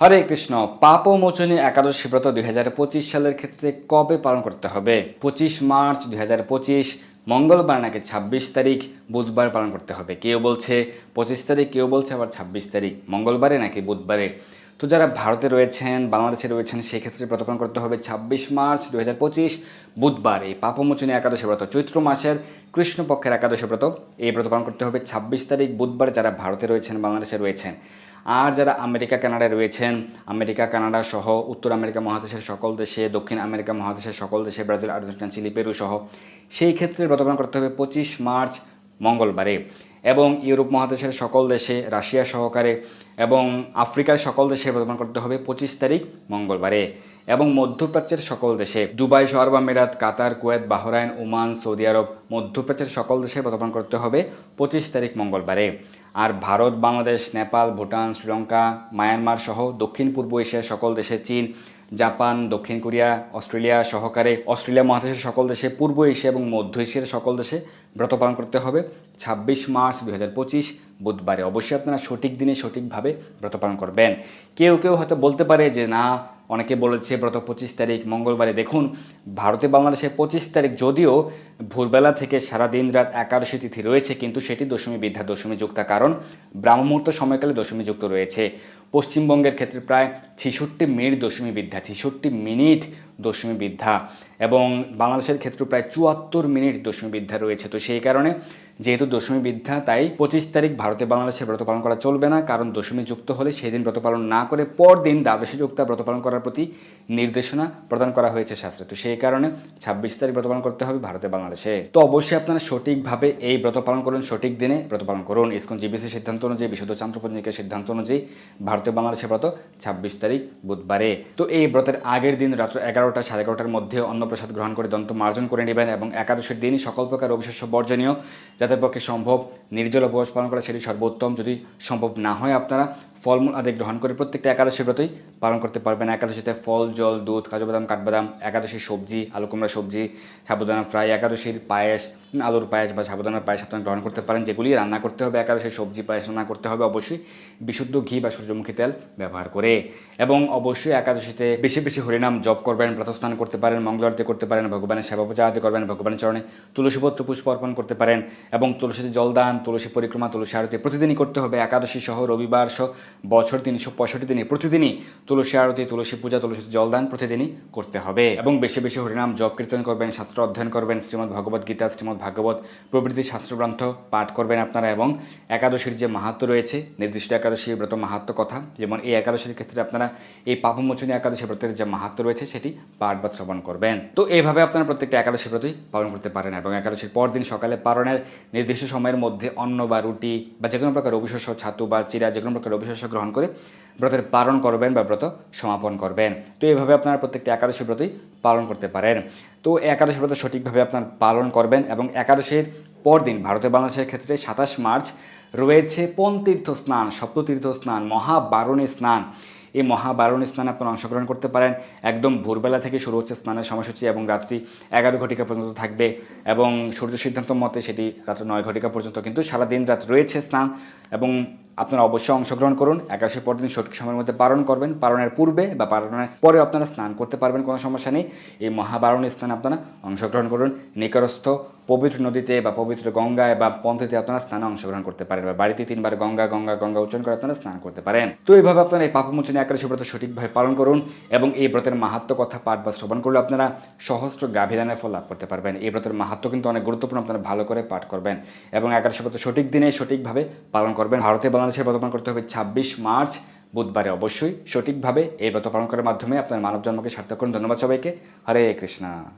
হরে কৃষ্ণ পাপমোচনী একাদশী ব্রত দুই পঁচিশ সালের ক্ষেত্রে কবে পালন করতে হবে? পঁচিশ মার্চ দুই হাজার পঁচিশ, মঙ্গলবার নাকি ছাব্বিশ তারিখ, বুধবার পালন করতে হবে। কেউ বলছে পঁচিশ তারিখ, কেউ বলছে আবার ছাব্বিশ তারিখ, মঙ্গলবারে নাকি বুধবারে? তো যারা ভারতে রয়েছেন, বাংলাদেশে রয়েছেন, সেক্ষেত্রে পালন করতে হবে ছাব্বিশ মার্চ দুই হাজার পঁচিশ, বুধবার। এই পাপমোচনী একাদশী ব্রত, চৈত্র মাসের কৃষ্ণপক্ষের একাদশী ব্রত, এই ব্রত পালন করতে হবে ছাব্বিশ তারিখ, বুধবার যারা ভারতে রয়েছেন, বাংলাদেশে রয়েছেন। আর যারা আমেরিকা, কানাডায় রয়েছেন, আমেরিকা, কানাডা সহ উত্তর আমেরিকা মহাদেশের সকল দেশে, দক্ষিণ আমেরিকা মহাদেশের সকল দেশে, ব্রাজিল, আর্জেন্টিনা, চিলি, পেরু সহ, সেই ক্ষেত্রে ব্রতপালন করতে হবে পঁচিশ মার্চ, মঙ্গলবারে। এবং ইউরোপ মহাদেশের সকল দেশে, রাশিয়া সহকারে এবং আফ্রিকার সকল দেশে ব্রতপালন করতে হবে পঁচিশ তারিখ, মঙ্গলবারে। এবং মধ্যপ্রাচ্যের সকল দেশে, দুবাই সহ আরব আমিরাত, Qatar, Kuwait, Bahrain, Oman, Saudi Arab, মধ্যপ্রাচ্যের সকল দেশে ব্রতপালন করতে হবে পঁচিশ তারিখ, মঙ্গলবারে। আর ভারত, বাংলাদেশ, নেপাল, ভুটান, শ্রীলঙ্কা, মায়ানমার সহ দক্ষিণ পূর্ব এশিয়ার সকল দেশে চীন, জাপান, দক্ষিণ কোরিয়া, অস্ট্রেলিয়া সহকারে অস্ট্রেলিয়া মহাদেশের সকল দেশে পূর্ব এশিয়া এবং মধ্য এশিয়ার সকল দেশে ব্রত পালন করতে হবে। ছাব্বিশ মার্চ দু হাজার পঁচিশ, বুধবারে। অবশ্যই আপনারা সঠিক দিনে সঠিকভাবে ব্রত পালন করবেন। কেউ কেউ হয়তো বলতে পারে যে, না অনেকে বলেছে, ব্রত পঁচিশ তারিখ, মঙ্গলবারে। দেখুন, ভারতে বাংলাদেশের পঁচিশ তারিখ যদিও ভোরবেলা থেকে সারা দিন রাত একাদশী তিথি রয়েছে, কিন্তু সেটি দশমী বিদ্যা দশমী যুক্তা। কারণ ব্রাহ্মমুহূর্ত সময়কালে দশমী যুক্ত রয়েছে। পশ্চিমবঙ্গের ক্ষেত্রে প্রায় ছেষট্টি মিনিট দশমী বিদ্যা, ছেষট্টি মিনিট দশমী বিদ্যা এবং বাংলাদেশের ক্ষেত্রে প্রায় চুয়াত্তর মিনিট দশমী বিদ্যা রয়েছে। তো সেই কারণে যেহেতু দশমী বিদ্যা, তাই পঁচিশ তারিখ ভারতে বাংলাদেশে ব্রত পালন করা চলবে না, কারণ দশমী যুক্ত হলে সেই দিন ব্রত পালন না করে পরদিন দ্বাদশী যুক্তা ব্রত পালন করার প্রতি নির্দেশনা প্রদান করা হয়েছে শাস্ত্রে। তো সেই কারণে ছাব্বিশ তারিখ ব্রত পালন করতে হবে ভারতে বাংলাদেশে। তো অবশ্যই আপনারা সঠিকভাবে এই ব্রত পালন করুন, সঠিক দিনে ব্রত পালন করুন। ইসকন জিবিসির সিদ্ধান্ত অনুযায়ী, বিশুদ্ধ চান্দ্রপঞ্জিকের সিদ্ধান্ত অনুযায়ী ভারতে বাংলাদেশে ব্রত ছাব্বিশ তারিখ বুধবারে। তো এই ব্রতের আগের দিন রাত্র এগারোটা, সাড়ে এগারোটার মধ্যে অন্নপ্রসাদ গ্রহণ করে দন্ত মার্জন করে নেবেন এবং একাদশের দিনই সকল প্রকার অবিশ্বাস্য বর্জনীয়, যাদের পক্ষে সম্ভব নির্জল উপবাস পালন করা সেটি সর্বোত্তম। যদি সম্ভব না হয় আপনারা ফলমূল আদি গ্রহণ করে প্রত্যেকটা একাদশী ব্রতই পালন করতে পারবেন। একাদশীতে ফল, জল, দুধ, কাজু বাদাম কাঠবাদাম একাদশীর সবজি, আলু কুমড়া সবজি, সাবুদানা ফ্রাই, একাদশীর পায়েস আলুর পায়েস বা সাবুদানার পায়েস আপনারা গ্রহণ করতে পারেন, যেগুলি রান্না করতে হবে। একাদশীর সবজি, পায়েস রান্না করতে হবে। অবশ্যই বিশুদ্ধ ঘি বা সূর্যমুখী তেল ব্যবহার করে। এবং অবশ্যই একাদশীতে বেশি বেশি হরিনাম জপ করবেন, প্রাতস্নান করতে পারেন মঙ্গলারতি করতে পারেন, ভগবানের সেবা পূজা আদি করবেন, ভগবানের চরণে তুলসীপত্র পুষ্প অর্পণ করতে পারেন এবং তুলসীতে জলদান, তুলসী পরিক্রমা, তুলসী আরতি প্রতিদিনই করতে হবে। একাদশী সহ, রবিবার সহ বছর তিনশো পঁয়ষট্টি দিনে, প্রতিদিনই তুলসী আরতি, তুলসী পূজা তুলসী জলদান প্রতিদিনই করতে হবে। এবং বেশি বেশি হরিনাম জপ, কীর্তন করবেন, শাস্ত্র অধ্যয়ন করবেন, শ্রীমদ্ ভগবত গীতা, শ্রীমদ্ ভাগবত প্রভৃতি শাস্ত্রগ্রন্থ পাঠ করবেন আপনারা এবং একাদশীর যে মাহাত্ম রয়েছে, নির্দিষ্ট একাদশী ব্রত মাহাত্ম কথা, যেমন এই একাদশীর ক্ষেত্রে আপনারা এই পাপমোচনী একাদশী ব্রতের যে মাহাত্ম রয়েছে, সেটি পাঠ বা শ্রবণ করবেন। তো এইভাবে আপনারা প্রত্যেকটা একাদশী ব্রতই পালন করতে পারেন এবং একাদশীর পরদিন সকালে পালনের নির্দিষ্ট সময়ের মধ্যে অন্ন বা রুটি বা যে কোনো প্রকার অবিশস্য ছাতু বা চিরা যে কোনো প্রকার অবিশস্য গ্রহণ করে ব্রতের পালন করবেন বা ব্রত সমাপন করবেন। তো এইভাবে আপনারা প্রত্যেকটি একাদশী ব্রতই পালন করতে পারেন। তো একাদশী ব্রত সঠিকভাবে আপনার পালন করবেন এবং একাদশীর পরদিন ভারতে বাংলাদেশের ক্ষেত্রে সাতাশ মার্চ রয়েছে পনতীর্থ স্নান, সপ্ততীর্থ স্নান, মহাবারণী স্নান। এই মহাবারণী স্নানে আপনারা অংশগ্রহণ করতে পারেন। একদম ভোরবেলা থেকে শুরু হচ্ছে স্নানের সময়সূচি এবং রাত্রি এগারো ঘটিকা পর্যন্ত থাকবে এবং সূর্য সিদ্ধান্ত মতে সেটি রাত্র নয় ঘটিকা পর্যন্ত। কিন্তু সারাদিন রাত রয়েছে স্নান এবং আপনারা অবশ্যই অংশগ্রহণ করুন একাদশী পর দিন সঠিক সময়ের মধ্যে পালন করবেন। পালনের পূর্বে বা পালনের পরে আপনারা স্নান করতে পারবেন, কোনো সমস্যা নেই। এই মহাবারণী স্নানে আপনারা অংশগ্রহণ করুন। নিকটস্থ পবিত্র নদীতে বা পবিত্র গঙ্গায় বা পন্থেতে আপনারা স্নানে অংশগ্রহণ করতে পারেন বা বাড়িতে তিনবার গঙ্গা গঙ্গা গঙ্গা উচ্চারণ করে আপনারা স্নান করতে পারেন। তো এইভাবে আপনারা এই পাপমোচনী একাদশী ব্রত সঠিকভাবে পালন করুন এবং এই ব্রতের মাহাত্ম কথা পাঠ বা শ্রবণ করলে আপনারা সহস্র গাভীদানের ফল লাভ করতে পারবেন। এই ব্রতের মাহাত্ম কিন্তু অনেক গুরুত্বপূর্ণ, আপনারা ভালো করে পাঠ করবেন এবং একাদশী ব্রত সঠিক দিনে সঠিকভাবে পালন করবেন। ভারতে বাংলাদেশের ব্রত পালন করতে হবে ছাব্বিশ মার্চ, বুধবারে অবশ্যই। সঠিকভাবে এই ব্রত পালন করার মাধ্যমে আপনার মানব জন্মকে সার্থক করুন। ধন্যবাদ সবাইকে। হরে কৃষ্ণা।